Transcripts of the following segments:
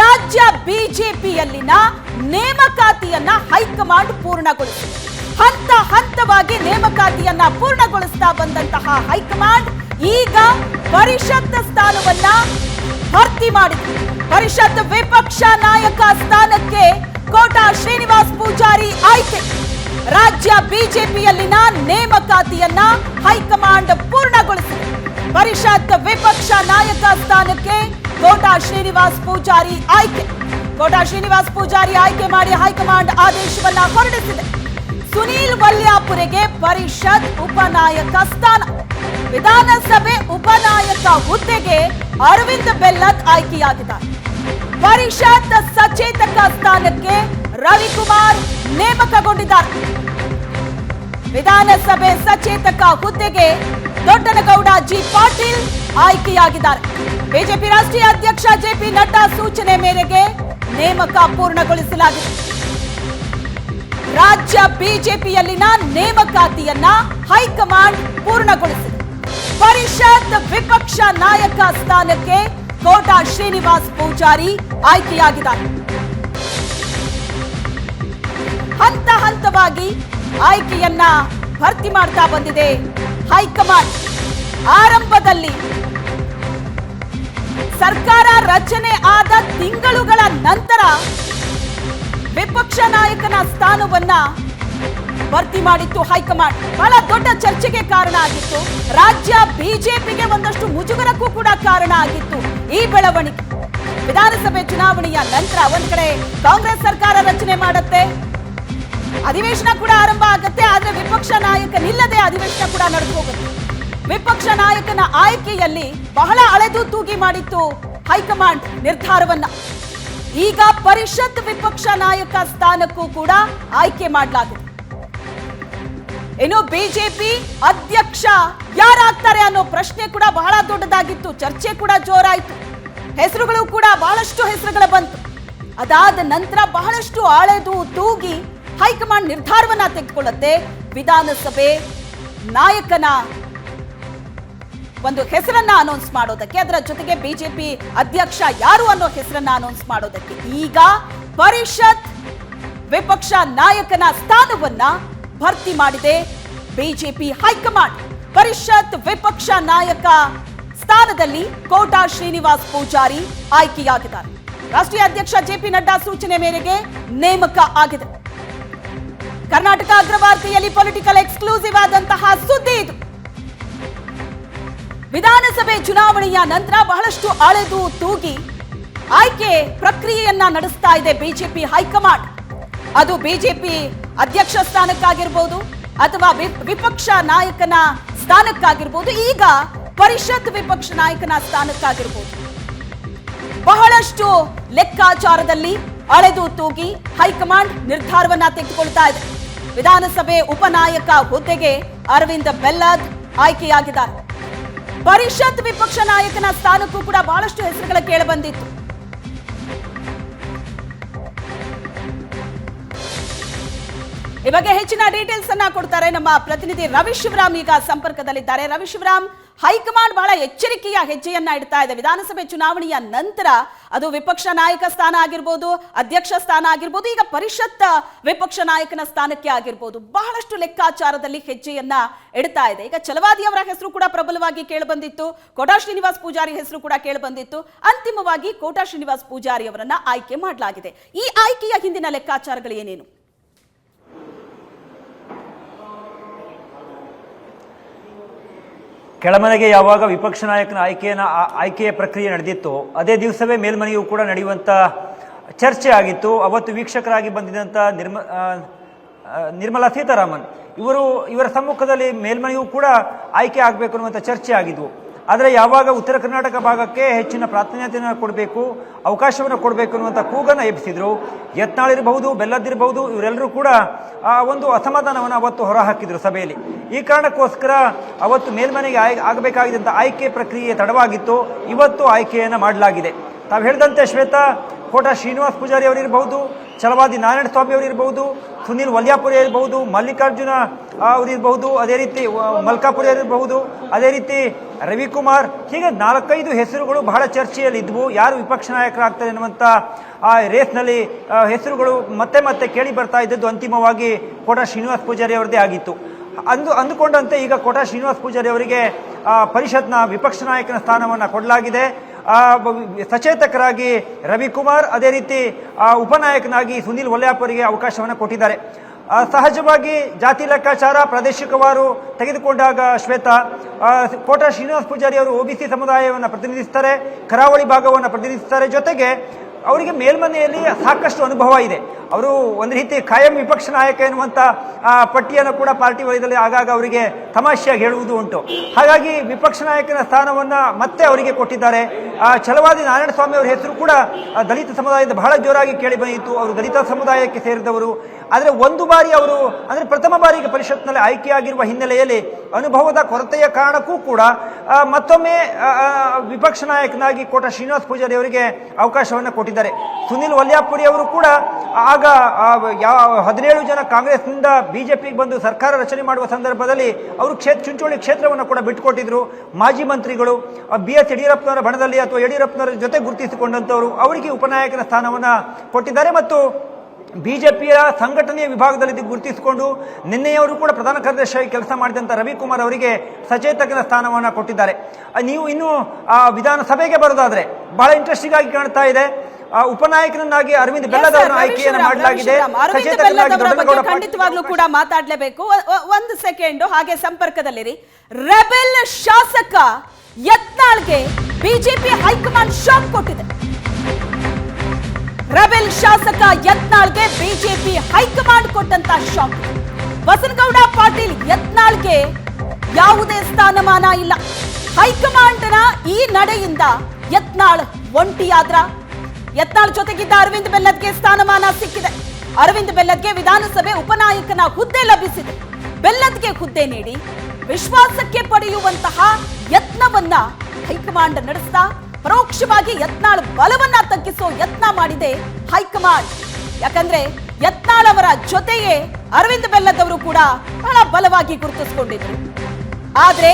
ರಾಜ್ಯ ಬಿಜೆಪಿಯಲ್ಲಿನ ನೇಮಕಾತಿಯನ್ನ ಹೈಕಮಾಂಡ್ ಪೂರ್ಣಗೊಳಿಸಿದೆ. ಹಂತ ಹಂತವಾಗಿ ನೇಮಕಾತಿಯನ್ನ ಪೂರ್ಣಗೊಳಿಸ್ತಾ ಬಂದಂತಹ ಹೈಕಮಾಂಡ್ ಈಗ ಪರಿಷತ್ ಸ್ಥಾನವನ್ನ ಭರ್ತಿ ಮಾಡಿದೆ. ಪರಿಷತ್ ವಿಪಕ್ಷ ನಾಯಕ ಸ್ಥಾನಕ್ಕೆ ಕೋಟಾ ಶ್ರೀನಿವಾಸ್ ಪೂಜಾರಿ ಆಯ್ಕೆ. ರಾಜ್ಯ ಬಿಜೆಪಿಯಲ್ಲಿನ ನೇಮಕಾತಿಯನ್ನ ಹೈಕಮಾಂಡ್ ಪೂರ್ಣಗೊಳಿಸಿದೆ. ಪರಿಷತ್ ವಿಪಕ್ಷ ನಾಯಕ ಸ್ಥಾನಕ್ಕೆ ಕೋಟಾ ಶ್ರೀನಿವಾಸ್ ಪೂಜಾರಿ ಆಯ್ಕೆ, ಕೋಟಾ ಶ್ರೀನಿವಾಸ್ ಪೂಜಾರಿ ಆಯ್ಕೆ ಮಾಡಿ ಹೈಕಮಾಂಡ್ ಆದೇಶವನ್ನ ಹೊರಡಿಸಿದೆ. ಸುನೀಲ್ ವಲ್ಯಾಪುರೆಗೆ ಪರಿಷತ್ ಉಪನಾಯಕ ಸ್ಥಾನ. ವಿಧಾನಸಭೆ ಉಪನಾಯಕ ಹುದ್ದೆಗೆ ಅರವಿಂದ್ ಬೆಲ್ಲತ್ ಆಯ್ಕೆಯಾಗಿದ್ದಾರೆ. ಪರಿಷತ್ ಸಚೇತಕ ಸ್ಥಾನಕ್ಕೆ ರವಿಕುಮಾರ್ ನೇಮಕಗೊಂಡಿದ್ದಾರೆ. ವಿಧಾನಸಭೆ ಸಚೇತಕ ಹುದ್ದೆಗೆ ದೊಡ್ಡನಗೌಡ ಜಿ ಪಾಟೀಲ್ ಆಯ್ಕೆಯಾಗಿದ್ದಾರೆ. ಬಿಜೆಪಿ ರಾಷ್ಟ್ರೀಯ ಅಧ್ಯಕ್ಷ ಜೆಪಿ ನಡ್ಡಾ ಸೂಚನೆ ಮೇರೆಗೆ ನೇಮಕ ಪೂರ್ಣಗೊಳಿಸಲಾಗಿದೆ. ರಾಜ್ಯ ಬಿಜೆಪಿಯಲ್ಲಿನ ನೇಮಕಾತಿಯನ್ನ ಹೈಕಮಾಂಡ್ ಪೂರ್ಣಗೊಳಿಸಿದೆ. ಪರಿಷತ್ ವಿಪಕ್ಷ ನಾಯಕ ಸ್ಥಾನಕ್ಕೆ ಕೋಟಾ ಶ್ರೀನಿವಾಸ್ ಪೂಜಾರಿ ಆಯ್ಕೆಯಾಗಿದ್ದಾರೆ. ಹಂತ ಹಂತವಾಗಿ ಆಯ್ಕೆಯನ್ನ ಭರ್ತಿ ಮಾಡ್ತಾ ಬಂದಿದೆ ಹೈಕಮಾಂಡ್. ಆರಂಭದಲ್ಲಿ ಸರ್ಕಾರ ರಚನೆ ಆದ ತಿಂಗಳುಗಳ ನಂತರ ವಿಪಕ್ಷ ನಾಯಕನ ಸ್ಥಾನವನ್ನ ಭರ್ತಿ ಮಾಡಿತ್ತು ಹೈಕಮಾಂಡ್. ಬಹಳ ದೊಡ್ಡ ಚರ್ಚೆಗೆ ಕಾರಣ ಆಗಿತ್ತು. ರಾಜ್ಯ ಬಿಜೆಪಿಗೆ ಒಂದಷ್ಟು ಮುಜುಗರಕ್ಕೂ ಕೂಡ ಕಾರಣ ಆಗಿತ್ತು. ಈ ಬೆಳವಣಿಗೆ ವಿಧಾನಸಭೆ ಚುನಾವಣೆಯ ನಂತರ ಒಂದ್ ಕಡೆ ಕಾಂಗ್ರೆಸ್ ಸರ್ಕಾರ ರಚನೆ ಮಾಡುತ್ತೆ. ಅಧಿವೇಶನ ಕೂಡ ಆರಂಭ ಆಗುತ್ತೆ, ಆದ್ರೆ ವಿಪಕ್ಷ ನಾಯಕನಿಲ್ಲದೆ ಅಧಿವೇಶನ ಕೂಡ ನಡೆದು ಹೋಗುತ್ತೆ. ವಿಪಕ್ಷ ನಾಯಕನ ಆಯ್ಕೆಯಲ್ಲಿ ಬಹಳ ಅಳೆದು ತೂಗಿ ಮಾಡಿತ್ತು ಹೈಕಮಾಂಡ್ ನಿರ್ಧಾರವನ್ನ. ಈಗ ಪರಿಷತ್ ವಿಪಕ್ಷ ನಾಯಕ ಸ್ಥಾನಕ್ಕೂ ಕೂಡ ಆಯ್ಕೆ ಮಾಡಲಾಗಿದೆ. ಇನ್ನು ಬಿಜೆಪಿ ಅಧ್ಯಕ್ಷ ಯಾರಾಗ್ತಾರೆ ಅನ್ನೋ ಪ್ರಶ್ನೆ ಕೂಡ ಬಹಳ ದೊಡ್ಡದಾಗಿತ್ತು. ಚರ್ಚೆ ಕೂಡ ಜೋರಾಯಿತು. ಹೆಸರುಗಳು ಕೂಡ ಬಹಳಷ್ಟು ಹೆಸರುಗಳು ಬಂತು. ಅದಾದ ನಂತರ ಬಹಳಷ್ಟು ಆಳೆದು ತೂಗಿ ಹೈಕಮಾಂಡ್ ನಿರ್ಧಾರವನ್ನ ತೆಗೆದುಕೊಳ್ಳುತ್ತೆ. ವಿಧಾನಸಭೆ ನಾಯಕನ ಒಂದು ಹೆಸರನ್ನ ಅನೌನ್ಸ್ ಮಾಡೋದಕ್ಕೆ, ಅದರ ಜೊತೆಗೆ ಬಿಜೆಪಿ ಅಧ್ಯಕ್ಷ ಯಾರು ಅನ್ನೋ ಹೆಸರನ್ನ ಅನೌನ್ಸ್ ಮಾಡೋದಕ್ಕೆ. ಈಗ ಪರಿಷತ್ ವಿಪಕ್ಷ ನಾಯಕನ ಸ್ಥಾನವನ್ನ ಭರ್ತಿ ಮಾಡಿದೆ ಬಿಜೆಪಿ ಹೈಕಮಾಂಡ್. ಪರಿಷತ್ ವಿಪಕ್ಷ ನಾಯಕ ಸ್ಥಾನದಲ್ಲಿ ಕೋಟಾ ಶ್ರೀನಿವಾಸ್ ಪೂಜಾರಿ ಆಯ್ಕೆಯಾಗಿದ್ದಾರೆ. ರಾಷ್ಟ್ರೀಯ ಅಧ್ಯಕ್ಷ ಜೆಪಿ ನಡ್ಡಾ ಸೂಚನೆ ಮೇರೆಗೆ ನೇಮಕ ಆಗಿದೆ. ಕರ್ನಾಟಕ ಅಗ್ರವಾರ್ತೆಯಲ್ಲಿ ಪೊಲಿಟಿಕಲ್ ಎಕ್ಸ್ಕ್ಲೂಸಿವ್ ಆದಂತಹ ಸುದ್ದಿ ಇದು. ವಿಧಾನಸಭೆ ಚುನಾವಣೆಯ ನಂತರ ಬಹಳಷ್ಟು ಅಳೆದು ತೂಗಿ ಆಯ್ಕೆ ಪ್ರಕ್ರಿಯೆಯನ್ನ ನಡೆಸ್ತಾ ಇದೆ ಬಿಜೆಪಿ ಹೈಕಮಾಂಡ್. ಅದು ಬಿಜೆಪಿ ಅಧ್ಯಕ್ಷ ಸ್ಥಾನಕ್ಕಾಗಿರ್ಬೋದು ಅಥವಾ ವಿಪಕ್ಷ ನಾಯಕನ ಸ್ಥಾನಕ್ಕಾಗಿರ್ಬೋದು, ಈಗ ಪರಿಷತ್ ವಿಪಕ್ಷ ನಾಯಕನ ಸ್ಥಾನಕ್ಕಾಗಿರ್ಬೋದು. ಬಹಳಷ್ಟು ಲೆಕ್ಕಾಚಾರದಲ್ಲಿ ಅಳೆದು ತೂಗಿ ಹೈಕಮಾಂಡ್ ನಿರ್ಧಾರವನ್ನ ತೆಗೆದುಕೊಳ್ತಾ ಇದೆ. ವಿಧಾನಸಭೆ ಉಪನಾಯಕ ಹುದ್ದೆಗೆ ಅರವಿಂದ ಬೆಲ್ಲದ್ ಆಯ್ಕೆಯಾಗಿದ್ದಾರೆ. ಪರಿಷತ್ ವಿಪಕ್ಷ ನಾಯಕನ ಸ್ಥಾನಕ್ಕೂ ಕೂಡ ಬಹಳಷ್ಟು ಹೆಸರುಗಳ ಕೇಳಬಂದಿತ್ತು. ಈ ಬಗ್ಗೆ ಹೆಚ್ಚಿನ ಡೀಟೇಲ್ಸ್ ಅನ್ನ ಕೊಡ್ತಾರೆ ನಮ್ಮ ಪ್ರತಿನಿಧಿ ರವಿ ಶಿವರಾಮ್ ಈಗ ಸಂಪರ್ಕದಲ್ಲಿದ್ದಾರೆ. ರವಿ ಶಿವರಾಮ್, ಹೈಕಮಾಂಡ್ ಎಚ್ಚರಿಕೆಯ ಹೆಜ್ಜೆಯನ್ನ ಇಡ್ತಾ ಇದೆ. ವಿಧಾನಸಭೆ ಚುನಾವಣೆಯ ನಂತರ ಅದು ವಿಪಕ್ಷ ನಾಯಕ ಸ್ಥಾನ ಆಗಿರ್ಬೋದು, ಅಧ್ಯಕ್ಷ ಸ್ಥಾನ ಆಗಿರ್ಬೋದು, ಈಗ ಪರಿಷತ್ ವಿಪಕ್ಷ ನಾಯಕನ ಸ್ಥಾನಕ್ಕೆ ಆಗಿರ್ಬೋದು. ಬಹಳಷ್ಟು ಲೆಕ್ಕಾಚಾರದಲ್ಲಿ ಹೆಜ್ಜೆಯನ್ನ ಇಡ್ತಾ ಇದೆ. ಈಗ ಛಲವಾದಿಯವರ ಹೆಸರು ಕೂಡ ಪ್ರಬಲವಾಗಿ ಕೇಳಿಬಂದಿತ್ತು. ಕೋಟಾ ಶ್ರೀನಿವಾಸ್ ಪೂಜಾರಿ ಹೆಸರು ಕೂಡ ಕೇಳಿಬಂದಿತ್ತು. ಅಂತಿಮವಾಗಿ ಕೋಟಾ ಶ್ರೀನಿವಾಸ್ ಪೂಜಾರಿ ಅವರನ್ನ ಆಯ್ಕೆ ಮಾಡಲಾಗಿದೆ. ಈ ಆಯ್ಕೆಯ ಹಿಂದಿನ ಲೆಕ್ಕಾಚಾರಗಳು ಏನೇನು? ಕೆಳಮನೆಗೆ ಯಾವಾಗ ವಿಪಕ್ಷ ನಾಯಕನ ಆಯ್ಕೆಯನ್ನ ಆಯ್ಕೆಯ ಪ್ರಕ್ರಿಯೆ ನಡೆದಿತ್ತು, ಅದೇ ದಿವಸವೇ ಮೇಲ್ಮನೆಯೂ ಕೂಡ ನಡೆಯುವಂತ ಚರ್ಚೆ ಆಗಿತ್ತು. ಅವತ್ತು ವೀಕ್ಷಕರಾಗಿ ಬಂದಿದ್ದಂಥ ನಿರ್ಮ ನಿರ್ಮಲಾ ಸೀತಾರಾಮನ್. ಇವರು ಇವರ ಸಮ್ಮುಖದಲ್ಲಿ ಮೇಲ್ಮನೆಯೂ ಕೂಡ ಆಯ್ಕೆ ಆಗಬೇಕು ಅನ್ನುವಂಥ ಚರ್ಚೆ ಆಗಿದ್ವು. ಆದರೆ ಯಾವಾಗ ಉತ್ತರ ಕರ್ನಾಟಕ ಭಾಗಕ್ಕೆ ಹೆಚ್ಚಿನ ಪ್ರಾಧಾನ್ಯತೆಯನ್ನು ಕೊಡಬೇಕು, ಅವಕಾಶವನ್ನು ಕೊಡಬೇಕು ಅನ್ನುವಂಥ ಕೂಗನ್ನು ಎಬ್ಬಿಸಿದ್ರು. ಯತ್ನಾಳ್ ಇರಬಹುದು ಬೆಲ್ಲದಿರಬಹುದು ಇವರೆಲ್ಲರೂ ಕೂಡ ಆ ಒಂದು ಅಸಮಾಧಾನವನ್ನು ಅವತ್ತು ಹೊರಹಾಕಿದರು ಸಭೆಯಲ್ಲಿ. ಈ ಕಾರಣಕ್ಕೋಸ್ಕರ ಅವತ್ತು ಮೇಲ್ಮನೆಗೆ ಆಯ್ ಆಗಬೇಕಾಗಿದ್ದಂಥ ಆಯ್ಕೆ ಪ್ರಕ್ರಿಯೆ ತಡವಾಗಿತ್ತು. ಇವತ್ತು ಆಯ್ಕೆಯನ್ನು ಮಾಡಲಾಗಿದೆ. ತಾವು ಹೇಳಿದಂತೆ ಶ್ವೇತಾ ಕೋಟ ಶ್ರೀನಿವಾಸ್ ಪೂಜಾರಿ ಅವರಿರ್ಬಹುದು, ಛಲವಾದಿ ನಾರಾಯಣ ಸ್ವಾಮಿ ಅವರಿರ್ಬಹುದು, ಸುನೀಲ್ ವಲ್ಯಾಪುರಿ ಇರಬಹುದು ಮಲ್ಲಿಕಾರ್ಜುನ ಅವರಿರಬಹುದು, ಅದೇ ರೀತಿ ಮಲ್ಕಾಪುರಿ ಇರಬಹುದು ಅದೇ ರೀತಿ ರವಿಕುಮಾರ್, ಹೀಗೆ ನಾಲ್ಕೈದು ಹೆಸರುಗಳು ಬಹಳ ಚರ್ಚೆಯಲ್ಲಿ ಇದ್ವು ಯಾರು ವಿಪಕ್ಷ ನಾಯಕರಾಗ್ತಾರೆ ಅನ್ನುವಂಥ ಆ ರೇಸ್ನಲ್ಲಿ ಹೆಸರುಗಳು ಮತ್ತೆ ಮತ್ತೆ ಕೇಳಿ ಬರ್ತಾ ಇದ್ದದ್ದು ಅಂತಿಮವಾಗಿ ಕೋಟ ಶ್ರೀನಿವಾಸ್ ಪೂಜಾರಿ ಅವರದೇ ಆಗಿತ್ತು. ಅಂದು, ಅಂದುಕೊಂಡಂತೆ ಈಗ ಕೋಟ ಶ್ರೀನಿವಾಸ್ ಪೂಜಾರಿ ಅವರಿಗೆ ಪರಿಷತ್ನ ವಿಪಕ್ಷ ನಾಯಕನ ಸ್ಥಾನವನ್ನು ಕೊಡಲಾಗಿದೆ. ಸಚೇತಕರಾಗಿ ರವಿಕುಮಾರ್ ಅದೇ ರೀತಿ ಆ, ಉಪನಾಯಕನಾಗಿ ಸುನೀಲ್ ಒಲ್ಯಾಪುರಿಗೆ ಅವಕಾಶವನ್ನು ಕೊಟ್ಟಿದ್ದಾರೆ. ಸಹಜವಾಗಿ ಜಾತಿ ಲೆಕ್ಕಾಚಾರ ಪ್ರಾದೇಶಿಕವಾರು ತೆಗೆದುಕೊಂಡಾಗ ಶ್ವೇತಾ ಆ, ಕೋಟ ಶ್ರೀನಿವಾಸ್ ಪೂಜಾರಿ ಅವರು ಒಬಿಸಿ ಸಮುದಾಯವನ್ನು ಪ್ರತಿನಿಧಿಸ್ತಾರೆ ಕರಾವಳಿ ಭಾಗವನ್ನು ಪ್ರತಿನಿಧಿಸ್ತಾರೆ. ಜೊತೆಗೆ ಅವರಿಗೆ ಮೇಲ್ಮನೆಯಲ್ಲಿ ಸಾಕಷ್ಟು ಅನುಭವ ಇದೆ. ಅವರು ಒಂದು ರೀತಿ ಕಾಯಂ ವಿಪಕ್ಷ ನಾಯಕ ಎನ್ನುವಂಥ ಪಟ್ಟಿಯನ್ನು ಕೂಡ ಪಾರ್ಟಿ ವಲಯದಲ್ಲಿ ಆಗಾಗ ಅವರಿಗೆ ತಮಾಷೆಯಾಗಿ ಹೇಳುವುದು ಉಂಟು. ಹಾಗಾಗಿ ವಿಪಕ್ಷ ನಾಯಕನ ಸ್ಥಾನವನ್ನು ಮತ್ತೆ ಅವರಿಗೆ ಕೊಟ್ಟಿದ್ದಾರೆ. ಆ, ಛಲವಾದಿ ನಾರಾಯಣ ಸ್ವಾಮಿ ಅವರ ಹೆಸರು ಕೂಡ ದಲಿತ ಸಮುದಾಯದ ಬಹಳ ಜೋರಾಗಿ ಕೇಳಿ ಬಂದಿತ್ತು. ಅವರು ದಲಿತ ಸಮುದಾಯಕ್ಕೆ ಸೇರಿದವರು. ಆದರೆ ಒಂದು ಬಾರಿ ಅವರು ಅಂದರೆ ಪ್ರಥಮ ಬಾರಿಗೆ ಪರಿಷತ್ನಲ್ಲಿ ಆಯ್ಕೆಯಾಗಿರುವ ಹಿನ್ನೆಲೆಯಲ್ಲಿ ಅನುಭವದ ಕೊರತೆಯ ಕಾರಣಕ್ಕೂ ಕೂಡ ಮತ್ತೊಮ್ಮೆ ವಿಪಕ್ಷ ನಾಯಕನಾಗಿ ಕೋಟ ಶ್ರೀನಿವಾಸ್ ಪೂಜಾರಿ ಅವರಿಗೆ ಅವಕಾಶವನ್ನು ಕೊಟ್ಟಿದ್ದಾರೆ. ಸುನಿಲ್ ವಲ್ಯಾಪುರಿ ಅವರು ಕೂಡ ಆಗ ಆ, ಯಾವ ಹದಿನೇಳು ಜನ ಕಾಂಗ್ರೆಸ್ನಿಂದ ಬಿಜೆಪಿಗೆ ಬಂದು ಸರ್ಕಾರ ರಚನೆ ಮಾಡುವ ಸಂದರ್ಭದಲ್ಲಿ ಅವರು ಕ್ಷೇತ್ರ ಚುಂಚೋಳಿ ಕ್ಷೇತ್ರವನ್ನು ಕೂಡ ಬಿಟ್ಟುಕೊಟ್ಟಿದ್ರು. ಮಾಜಿ ಮಂತ್ರಿಗಳು ಬಿ ಎಸ್ ಯಡಿಯೂರಪ್ಪನವರ ಬಣದಲ್ಲಿ ಅಥವಾ ಯಡಿಯೂರಪ್ಪನವರ ಜೊತೆ ಗುರುತಿಸಿಕೊಂಡಂಥವರು ಅವರಿಗೆ ಉಪನಾಯಕನ ಸ್ಥಾನವನ್ನು ಕೊಟ್ಟಿದ್ದಾರೆ ಮತ್ತು ಬಿಜೆಪಿಯ ಸಂಘಟನೆಯ ವಿಭಾಗದಲ್ಲಿ ಗುರುತಿಸಿಕೊಂಡು ನಿನ್ನೆಯವರು ಕೂಡ ಪ್ರಧಾನ ಕಾರ್ಯದರ್ಶಿಯಾಗಿ ಕೆಲಸ ಮಾಡಿದಂಥ ರವಿಕುಮಾರ್ ಅವರಿಗೆ ಸಚೇತಕನ ಸ್ಥಾನವನ್ನು ಕೊಟ್ಟಿದ್ದಾರೆ. ನೀವು ಇನ್ನು ಆ, ವಿಧಾನಸಭೆಗೆ ಬರೋದಾದರೆ ಬಹಳ ಇಂಟ್ರೆಸ್ಟಿಂಗ್ ಆಗಿ ಕಾಣ್ತಾ ಇದೆ. ಉಪನಾಯಕನನ್ನಾಗಿ ಅರವಿಂದ್ ಬೆಲ್ಲದ ಆಯ್ಕೆಯನ್ನು ಮಾಡಲಾಗಿದೆ. ಖಂಡಿತವಾಗ್ಲೂ ಕೂಡ ಮಾತಾಡ್ಲೇಬೇಕು. ಒಂದು ಸೆಕೆಂಡ್ ಹಾಗೆ ಸಂಪರ್ಕದಲ್ಲಿರಿ ರೆಬೆಲ್ ಶಾಸಕ ಯತ್ನಾಳ್ಗೆ ಬಿಜೆಪಿ ಹೈಕಮಾಂಡ್ ಶಾಕ್ ಕೊಟ್ಟಿದೆ. ರೆಬೆಲ್ ಶಾಸಕ ಯತ್ನಾಳ್ಗೆ ಬಿಜೆಪಿ ಹೈಕಮಾಂಡ್ ಕೊಟ್ಟಂತ ಶಾಕ್. ಬಸನಗೌಡ ಪಾಟೀಲ್ ಯತ್ನಾಳ್ಗೆ ಯಾವುದೇ ಸ್ಥಾನಮಾನ ಇಲ್ಲ. ಹೈಕಮಾಂಡ್ನ ಈ ನಡೆಯಿಂದ ಯತ್ನಾಳ್ ಒಂಟಿಯಾದ್ರ. ಯತ್ನಾಳ್ ಜೊತೆಗಿದ್ದ ಅರವಿಂದ್ ಬೆಲ್ಲದ್ಗೆ ಸ್ಥಾನಮಾನ ಸಿಕ್ಕಿದೆ. ಅರವಿಂದ್ ಬೆಲ್ಲದ್ಗೆ ವಿಧಾನಸಭೆ ಉಪನಾಯಕನ ಹುದ್ದೆ ಲಭಿಸಿದೆ. ಬೆಲ್ಲದ್ಗೆ ಹುದ್ದೆ ನೀಡಿ ವಿಶ್ವಾಸಕ್ಕೆ ಪಡೆಯುವಂತಹ ಯತ್ನವನ್ನ ಹೈಕಮಾಂಡ್ ನಡೆಸ್ತಾ, ಪರೋಕ್ಷವಾಗಿ ಯತ್ನಾಳ್ ಬಲವನ್ನ ತಗ್ಗಿಸೋ ಯತ್ನ ಮಾಡಿದೆ ಹೈಕಮಾಂಡ್. ಯಾಕಂದ್ರೆ ಯತ್ನಾಳ್ ಅವರ ಜೊತೆಯೇ ಅರವಿಂದ್ ಬೆಲ್ಲದ್ ಅವರು ಕೂಡ ಬಹಳ ಬಲವಾಗಿ ಗುರುತಿಸಿಕೊಂಡಿದ್ರು. ಆದ್ರೆ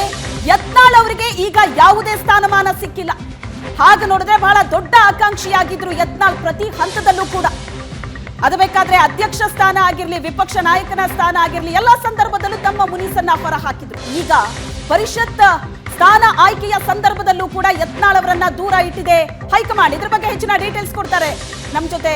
ಯತ್ನಾಳ್ ಅವರಿಗೆ ಈಗ ಯಾವುದೇ ಸ್ಥಾನಮಾನ ಸಿಕ್ಕಿಲ್ಲ. ಹಾಗೆ ನೋಡಿದ್ರೆ ಬಹಳ ದೊಡ್ಡ ಆಕಾಂಕ್ಷಿಯಾಗಿದ್ರು ಯತ್ನಾಳ್ ಪ್ರತಿ ಹಂತದಲ್ಲೂ ಕೂಡ. ಅದು ಬೇಕಾದ್ರೆ ಅಧ್ಯಕ್ಷ ಸ್ಥಾನ ಆಗಿರಲಿ, ವಿಪಕ್ಷ ನಾಯಕನ ಸ್ಥಾನ ಆಗಿರಲಿ, ಎಲ್ಲಾ ಸಂದರ್ಭದಲ್ಲೂ ತಮ್ಮ ಮುನಿಸನ್ನ ಹೊರ ಹಾಕಿದ್ರು. ಈಗ ಪರಿಷತ್ ಸ್ಥಾನ ಆಯ್ಕೆಯ ಸಂದರ್ಭದಲ್ಲೂ ಕೂಡ ಯತ್ನಾಳ್ ಅವರನ್ನ ದೂರ ಇಟ್ಟಿದೆ. ಹೈಕಮಾಂಡ್ ಇದ್ರ ಬಗ್ಗೆ ಹೆಚ್ಚಿನ ಡೀಟೇಲ್ಸ್ ಕೊಡ್ತಾರೆ. ನಮ್ಮ ಜೊತೆ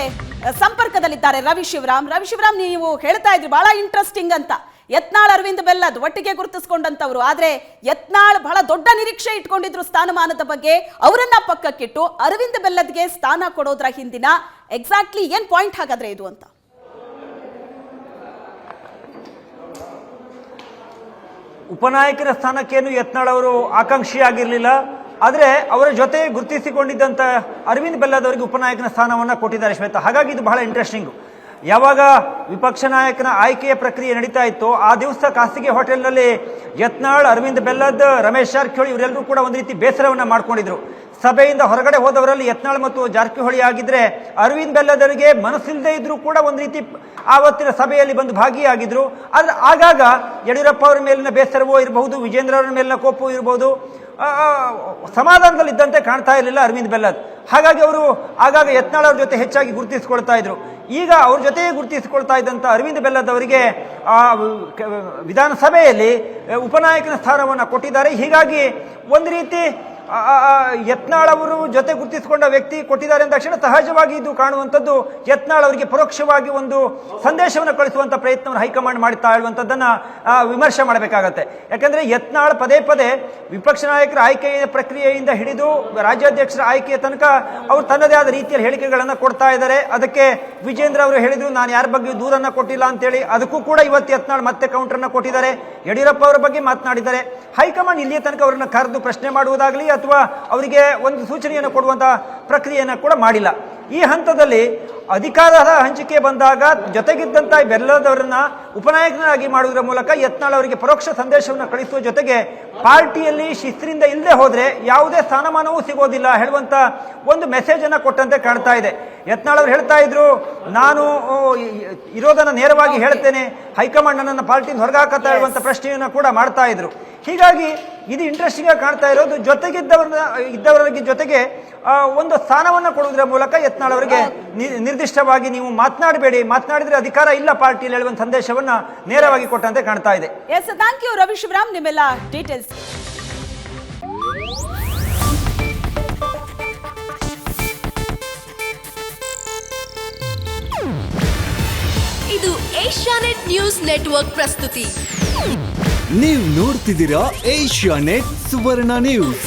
ಸಂಪರ್ಕದಲ್ಲಿದ್ದಾರೆ ರವಿ ಶಿವರಾಮ್. ರವಿ ಶಿವರಾಮ್, ನೀವು ಹೇಳ್ತಾ ಇದ್ರಿ, ಬಹಳ ಇಂಟ್ರೆಸ್ಟಿಂಗ್ ಅಂತ. ಯತ್ನಾಳ್ ಅರವಿಂದ್ ಬೆಲ್ಲದ್ ಒಟ್ಟಿಗೆ ಗುರುತಿಸ್ಕೊಂಡಂಥವ್ರು ಆದ್ರೆ ಯತ್ನಾಳ್ ಬಹಳ ದೊಡ್ಡ ನಿರೀಕ್ಷೆ ಇಟ್ಕೊಂಡಿದ್ರು ಸ್ಥಾನಮಾನದ ಬಗ್ಗೆ. ಅವರನ್ನ ಪಕ್ಕಕ್ಕಿಟ್ಟು ಅರವಿಂದ್ ಬೆಲ್ಲದ್ಗೆ ಸ್ಥಾನ ಕೊಡೋದ್ರ ಹಿಂದಿನ ಎಕ್ಸಾಕ್ಟ್ಲಿ ಏನ್ ಪಾಯಿಂಟ್ ಹಾಗಾದ್ರೆ ಇದು ಅಂತ? ಉಪನಾಯಕರ ಸ್ಥಾನಕ್ಕೇನು ಯತ್ನಾಳ್ ಅವರು ಆಕಾಂಕ್ಷಿಯಾಗಿರಲಿಲ್ಲ. ಆದರೆ ಅವರ ಜೊತೆ ಗುರುತಿಸಿಕೊಂಡಿದ್ದಂಥ ಅರವಿಂದ್ ಬೆಲ್ಲದವರಿಗೆ ಉಪನಾಯಕನ ಸ್ಥಾನವನ್ನು ಕೊಟ್ಟಿದ್ದಾರೆ ಶ್ವೇತಾ. ಹಾಗಾಗಿ ಇದು ಬಹಳ ಇಂಟ್ರೆಸ್ಟಿಂಗು ಯಾವಾಗ ವಿಪಕ್ಷ ನಾಯಕನ ಆಯ್ಕೆಯ ಪ್ರಕ್ರಿಯೆ ನಡೀತಾ ಇತ್ತು ಆ ದಿವಸ ಖಾಸಗಿ ಹೋಟೆಲ್ನಲ್ಲಿ ಯತ್ನಾಳ್, ಅರವಿಂದ್ ಬೆಲ್ಲದ್, ರಮೇಶ್ ಜಾರಕಿಹೊಳಿ ಇವರೆಲ್ಲರೂ ಕೂಡ ಒಂದು ರೀತಿ ಬೇಸರವನ್ನು ಮಾಡ್ಕೊಂಡಿದ್ರು. ಸಭೆಯಿಂದ ಹೊರಗಡೆ ಹೋದವರಲ್ಲಿ ಯತ್ನಾಳ್ ಮತ್ತು ಜಾರಕಿಹೊಳಿ ಆಗಿದ್ರೆ ಅರವಿಂದ್ ಬೆಲ್ಲದರಿಗೆ ಮನಸ್ಸಿಲ್ಲದೆ ಇದ್ರೂ ಕೂಡ ಒಂದು ರೀತಿ ಆವತ್ತಿನ ಸಭೆಯಲ್ಲಿ ಬಂದು ಭಾಗಿಯಾಗಿದ್ರು. ಆದ್ರೆ ಆಗಾಗ ಯಡಿಯೂರಪ್ಪ ಅವರ ಮೇಲಿನ ಬೇಸರವೋ ಇರಬಹುದು, ವಿಜೇಂದ್ರ ಅವರ ಮೇಲಿನ ಕೋಪವೂ ಇರಬಹುದು ಸಮಾಧಾನದಲ್ಲಿದ್ದಂತೆ ಕಾಣ್ತಾ ಇರಲಿಲ್ಲ ಅರವಿಂದ್ ಬೆಲ್ಲದ್. ಹಾಗಾಗಿ ಅವರು ಆಗಾಗ ಯತ್ನಾಳ್ ಅವ್ರ ಜೊತೆ ಹೆಚ್ಚಾಗಿ ಗುರುತಿಸಿಕೊಳ್ತಾ ಇದ್ರು. ಈಗ ಅವ್ರ ಜೊತೆ ಗುರುತಿಸಿಕೊಳ್ತಾ ಇದ್ದಂಥ ಅರವಿಂದ್ ಬೆಲ್ಲದವರಿಗೆ ಆ, ವಿಧಾನಸಭೆಯಲ್ಲಿ ಉಪನಾಯಕನ ಸ್ಥಾನವನ್ನು ಕೊಟ್ಟಿದ್ದಾರೆ. ಹೀಗಾಗಿ ಒಂದು ರೀತಿ ಯತ್ನಾಳ್ ಅವರು ಜೊತೆ ಗುರುತಿಸಿಕೊಂಡ ವ್ಯಕ್ತಿ ಕೊಟ್ಟಿದ್ದಾರೆ ಅಂದ ತಕ್ಷಣ ಸಹಜವಾಗಿ ಇದು ಕಾಣುವಂಥದ್ದು ಯತ್ನಾಳ್ ಅವರಿಗೆ ಪರೋಕ್ಷವಾಗಿ ಒಂದು ಸಂದೇಶವನ್ನು ಕಳಿಸುವಂಥ ಪ್ರಯತ್ನವನ್ನು ಹೈಕಮಾಂಡ್ ಮಾಡ್ತಾ ಇರುವಂಥದ್ದನ್ನು ವಿಮರ್ಶೆ ಮಾಡಬೇಕಾಗತ್ತೆ. ಯಾಕೆಂದರೆ ಯತ್ನಾಳ್ ಪದೇ ಪದೇ ವಿಪಕ್ಷ ನಾಯಕರ ಆಯ್ಕೆಯ ಪ್ರಕ್ರಿಯೆಯಿಂದ ಹಿಡಿದು ರಾಜ್ಯಾಧ್ಯಕ್ಷರ ಆಯ್ಕೆಯ ತನಕ ಅವರು ತನ್ನದೇ ಆದ ರೀತಿಯಲ್ಲಿ ಹೇಳಿಕೆಗಳನ್ನು ಕೊಡ್ತಾ ಇದ್ದಾರೆ. ಅದಕ್ಕೆ ವಿಜೇಂದ್ರ ಅವರು ಹೇಳಿದರು, ನಾನು ಯಾರ ಬಗ್ಗೆ ದೂರನ್ನು ಕೊಟ್ಟಿಲ್ಲ ಅಂತೇಳಿ. ಅದಕ್ಕೂ ಕೂಡ ಇವತ್ತು ಯತ್ನಾಳ್ ಮತ್ತೆ ಕೌಂಟರ್ನ ಕೊಟ್ಟಿದ್ದಾರೆ. ಯಡಿಯೂರಪ್ಪ ಅವರ ಬಗ್ಗೆ ಮಾತನಾಡಿದ್ದಾರೆ. ಹೈಕಮಾಂಡ್ ಇಲ್ಲಿಯ ತನಕ ಅವರನ್ನು ಕರೆದು ಪ್ರಶ್ನೆ ಮಾಡುವುದಾಗಲಿ ಅಥವಾ ಅವರಿಗೆ ಒಂದು ಸೂಚನೆಯನ್ನು ಕೊಡುವಂಥ ಪ್ರಕ್ರಿಯೆಯನ್ನು ಕೂಡ ಮಾಡಿಲ್ಲ. ಈ ಹಂತದಲ್ಲಿ ಅಧಿಕಾರದ ಹಂಚಿಕೆ ಬಂದಾಗ ಜೊತೆಗಿದ್ದಂಥ ಬೆಲ್ಲದವರನ್ನ ಉಪನಾಯಕನಾಗಿ ಮಾಡುವುದರ ಮೂಲಕ ಯತ್ನಾಳ್ ಅವರಿಗೆ ಪರೋಕ್ಷ ಸಂದೇಶವನ್ನು ಕಳಿಸುವ ಜೊತೆಗೆ ಪಾರ್ಟಿಯಲ್ಲಿ ಶಿಸ್ತಿನಿಂದ ಇಲ್ಲದೆ ಹೋದರೆ ಯಾವುದೇ ಸ್ಥಾನಮಾನವೂ ಸಿಗೋದಿಲ್ಲ ಹೇಳುವಂತ ಒಂದು ಮೆಸೇಜ್ ಅನ್ನ ಕೊಟ್ಟಂತೆ ಕಾಣ್ತಾ ಇದೆ. ಯತ್ನಾಳ್ ಅವರು ಹೇಳ್ತಾ ಇದ್ರು ನಾನು ಇರೋದನ್ನ ನೇರವಾಗಿ ಹೇಳ್ತೇನೆ ಹೈಕಮಾಂಡ್ ನನ್ನನ್ನು ಪಾರ್ಟಿಯಿಂದ ಹೊರಗಾಕತ್ತಾ ಇರುವಂತ ಪ್ರಶ್ನೆಯನ್ನು ಕೂಡ ಮಾಡ್ತಾ ಇದ್ರು. ಹೀಗಾಗಿ ಇದು ಇಂಟ್ರೆಸ್ಟಿಂಗ್ ಆಗಿ ಕಾಣ್ತಾ ಇರೋದು. ಜೊತೆಗಿದ್ದವರನ್ನ ಇದ್ದವರಿಗೆ ಜೊತೆಗೆ ಒಂದು ಸ್ಥಾನವನ್ನು ಕೊಡುವುದರ ಮೂಲಕ ಯತ್ನಾಳ್ ಅವರಿಗೆ ನಿರ್ದಿಷ್ಟವಾಗಿ ನೀವು ಮಾತನಾಡಬೇಡಿ. ಮಾತನಾಡಿದ್ರೆ ಅಧಿಕಾರ ಇಲ್ಲ ಪಾರ್ಟಿಯಲ್ಲಿ ಹೇಳುವಂತ ಸಂದೇಶವನ್ನ ನೇರವಾಗಿ ಕೊಟ್ಟಂತೆ ಕಾಣ್ತಾ ಇದೆ. Yes thank you Ravi Shivaram ನಿಮ್ಮೆಲ್ಲ ಡೀಟೇಲ್ಸ್ ಇದು ಏಷ್ಯಾನೆಟ್ ನ್ಯೂಸ್ ನೆಟ್ವರ್ಕ್ ಪ್ರಸ್ತುತಿ. ನೀವು ನೋಡ್ತಿದ್ದೀರಾ ಏಷ್ಯಾನೆಟ್ ಸುವರ್ಣ ನ್ಯೂಸ್.